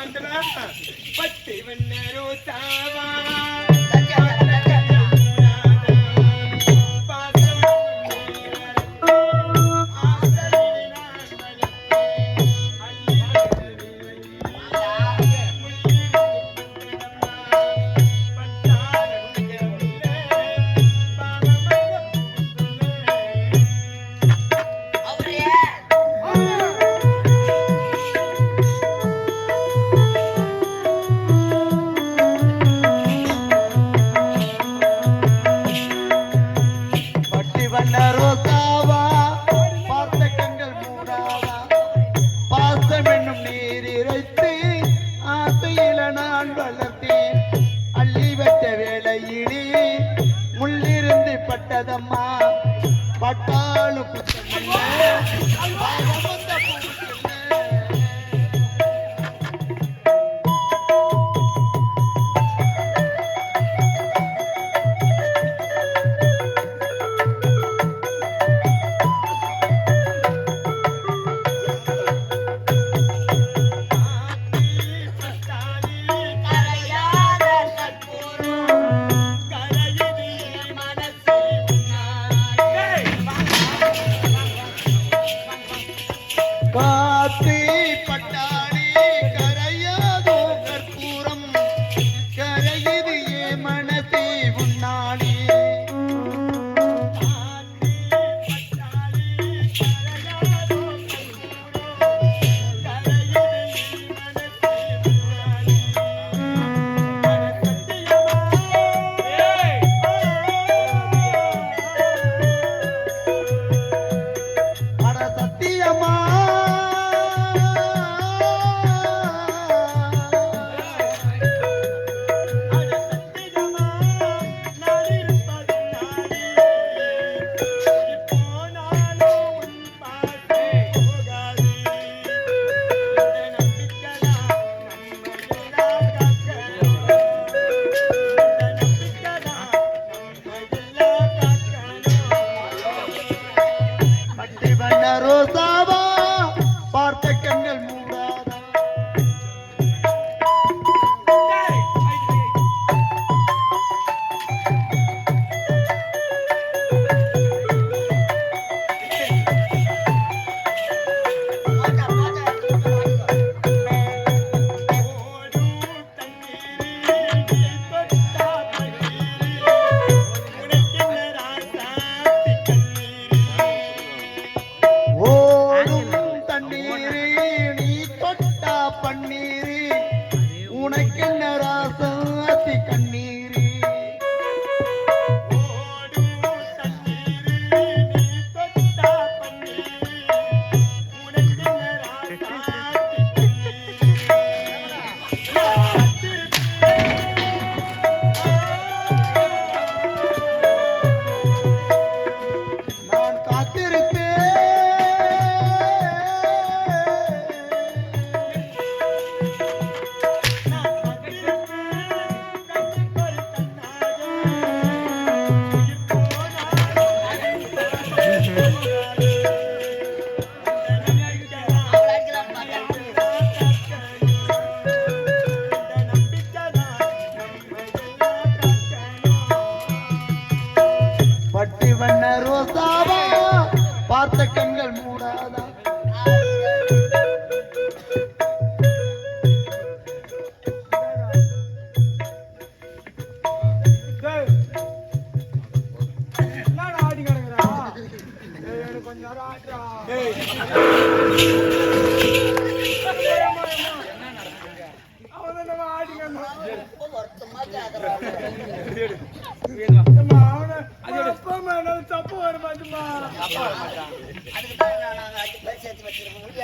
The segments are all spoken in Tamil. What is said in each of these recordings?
ಮಂಡಲ ಪಟ್ಟಿ ಬಣ್ಣರು ಸಾವಾ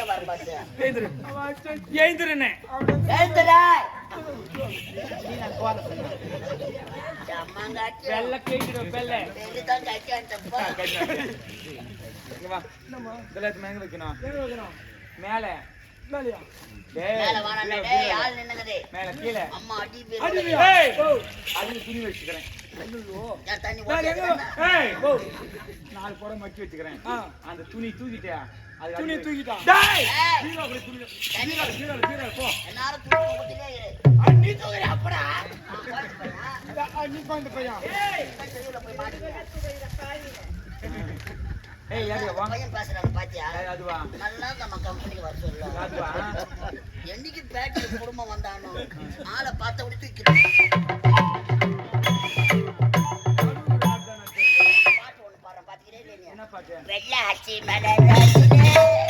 வர மாட்டேன் எழுந்துருண்ணே எழுந்துடா வெள்ள. கேட்கிறோம் வெள்ள. ஓகேவா இதெல்லாத்துக்கு மேங்க வைக்கணும். மேல. வாடா துணி வச்சிக்கிறேன். நாலு போட மக்கி வச்சிக்கிறேன். அந்த துணி தூக்கிட்டியா அது துணி தூக்கிட்டா? டேய்! நீ ஏய் யாரு வா பையன் பேசுறாங்க பாத்தியா? ஏய், அதுவா நல்லா நம்ம கம்பெனிக்கு வர சொல்ல. அதுவா என்னைக்கு குடும்பம் வந்தானோ ஆளை பார்த்த விட தூக்கிடும் பாட்டு ஒண்ணு பாடுறேன் பாத்துக்கிறே இல்லையா? என்ன பாட்டு? வெள்ளாச்சி மலராசினே ஏய்!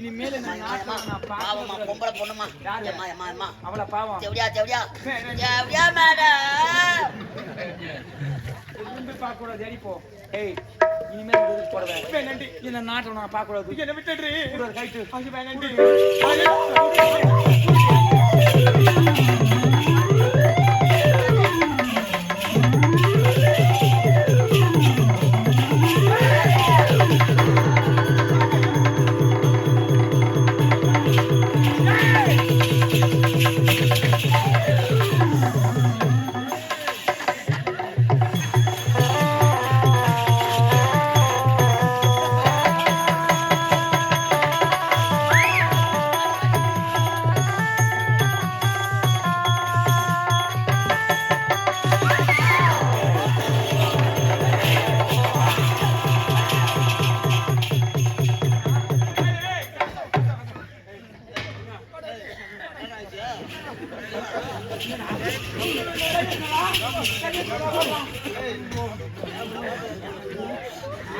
இனிமேல நான் நாட்டுல நான் பாவமா பொம்பளை பொண்ணுமா? ஏம்மா அவள பாவம். தேவடியா தேவடியா தேவடியா மேடம்? திரும்பி பார்க்க கூடாது ஏறி போ. ஏய் இனிமேல் எதுக்கு புடவ நன்றி இந்த நாட்டை நான் பார்க்க கூடாது என்ன விட்டுடு கைட்டு அது வேணாண்டி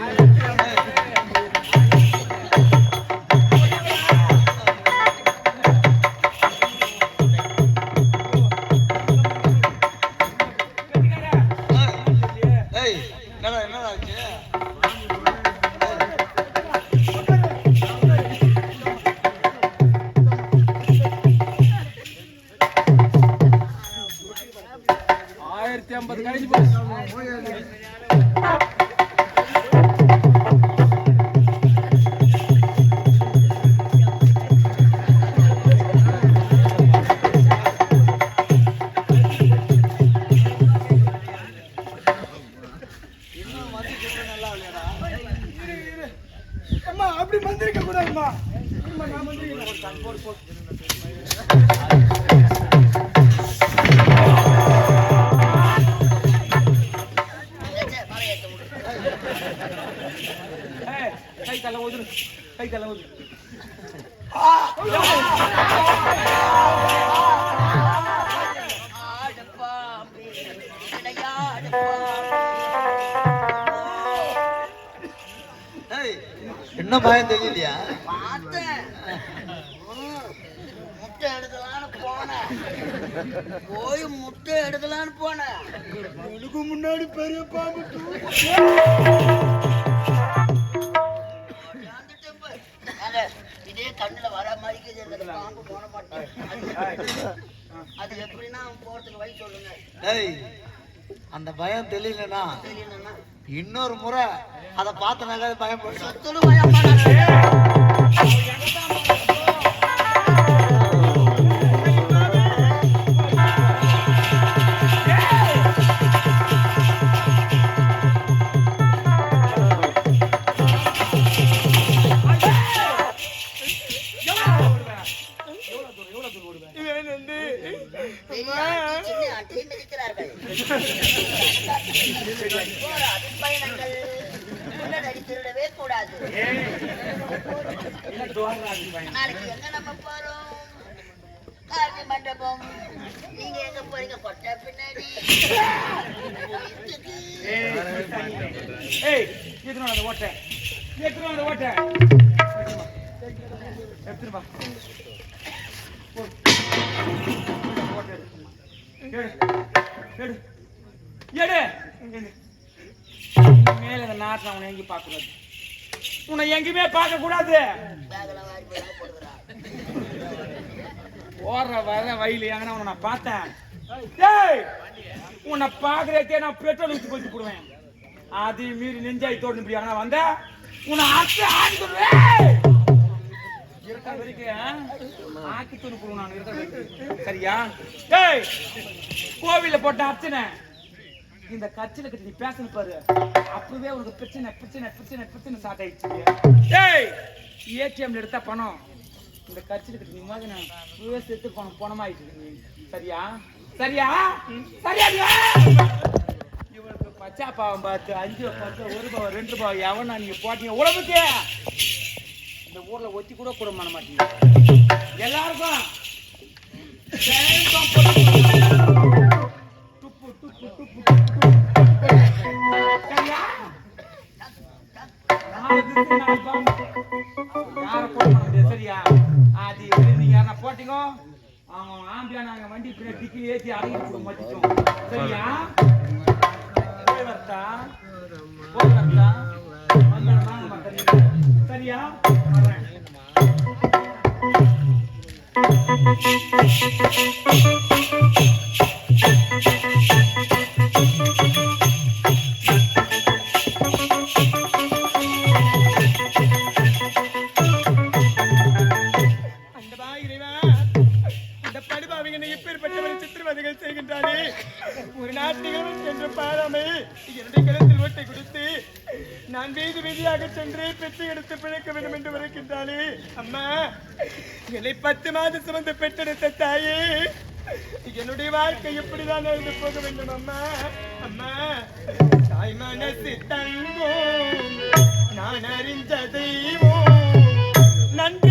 ஏய் ஆயிரத்தி ஐம்பது கழிஞ்சு போய் போய் முட்டை எடுக்கலான்னு போனேன். எனக்கு முன்னாடி பெரிய பாம்பு இதே கண்ணுல வர மாதிரி பாம்பு போன மாட்டேன். அது எப்படின்னா போறதுக்கு வழி சொல்லுங்க. அந்த பயம் தெரியலனா இன்னொரு முறை அதை பார்த்தனாக்க பயம் போயிடும் பின்னாடி ஏய் எத்தனை அந்த ஓட்டை எத்தனை அந்த ஓட்டை எடுத்துட்டு வா. மேல இந்த நாட்டில் அவனை எங்கேயும் பார்க்கக்கூடாது. உன்னை எங்கேயுமே பார்க்க கூடாது ஓடுற வர வயலு எங்கன்னா உன்னை நான் பார்த்தேன்? உன்னை பாக்குறதே நான் பெட்ரோல் ஊற்றி போட்டு போடுவேன். அது மீறி நெஞ்சாய் தோடு இப்படி ஆனா வந்த உன்னை ஆக்கி ஆக்கிடுவேன் இருக்கிற வரைக்கும் ஆக்கி தூணு போடுவேன் நான் இருக்கிற வரைக்கும். சரியா? டேய் கோவில போட்ட அர்ச்சனை. இந்த கட்சியில கட்டி நீ பேசணும் பாரு. அப்பவே உனக்கு பிரச்சனை பிரச்சனை பிரச்சனை பிரச்சனை ஸ்டார்ட் ஆயிடுச்சு. டேய் ஏடிஎம்ல எடுத்த பணம். இந்த கட்சிக்கு நீ மாதிரி நான் ஊரே செத்து போன போனமாயிட்டு சரியா? சரியா? சரியா நீ? இவளுக்கு பச்சா பாவம் பார்த்து அஞ்சு பத்து ஒரு பாவம் ரெண்டு ரூபாய் எவனா நீங்க போட்டீங்க உழவுக்கு இந்த ஊர்ல ஒத்தி கூட கூட பண்ண மாட்டீங்க. எல்லாருக்கும் same துப்பு துப்பு துப்பு சரியா? யாரை போட மாட்டேங்குது, சரியா? அது எப்படி நீங்க யாரா போட்டீங்க? அவன் ஆம்பியா நாங்க வண்டி பின்னாடி டிக்கி ஏத்தி அடங்கி கூட மத்திட்டோம் சரியா? போய் வரட்டா? வரட்டா? சரியா? வரேன் ஒரு நாட்டிகளும் சென்று பாராமை என்னுடைய கழுத்தில் ஓட்டை கொடுத்து நான் வீதி வீதியாக சென்று பெற்று எடுத்து பிழைக்க வேண்டும் என்று உரைக்கின்றானே அம்மா என்னை பத்து மாதம் சுமந்து பெற்றெடுத்த தாயே என்னுடைய வாழ்க்கை எப்படிதான் நடந்து போக வேண்டும் அம்மா? அம்மா தாய் மனசு தங்கும் நான் அறிந்த தெய்வம் நன்றி